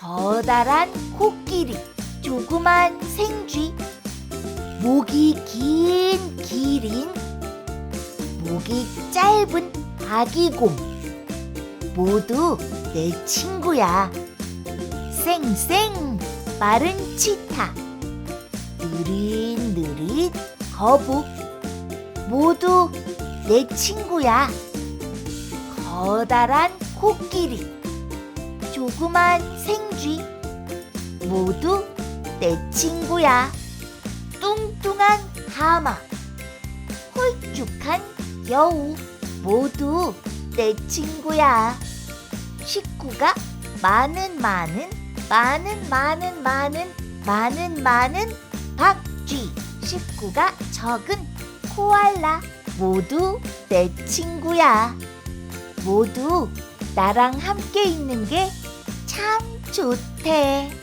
커다란 코끼리, 조그만 생쥐, 목이 긴 기린, 목이 짧은 아기곰, 모두 내 친구야. 쌩쌩 빠른 치타, 느릿느릿 거북, 모두 내 친구야. 커다란 코끼리, 조그만 생쥐, 모두 내 친구야. 뚱뚱한 하마, 홀쭉한 여우, 모두 내 친구야. 식구가 많은 많은 많은 많은 많은 많은 많은 박쥐, 식구가 적은 코알라, 모두 내 친구야. 모두 나랑 함께 있는 게참 좋대.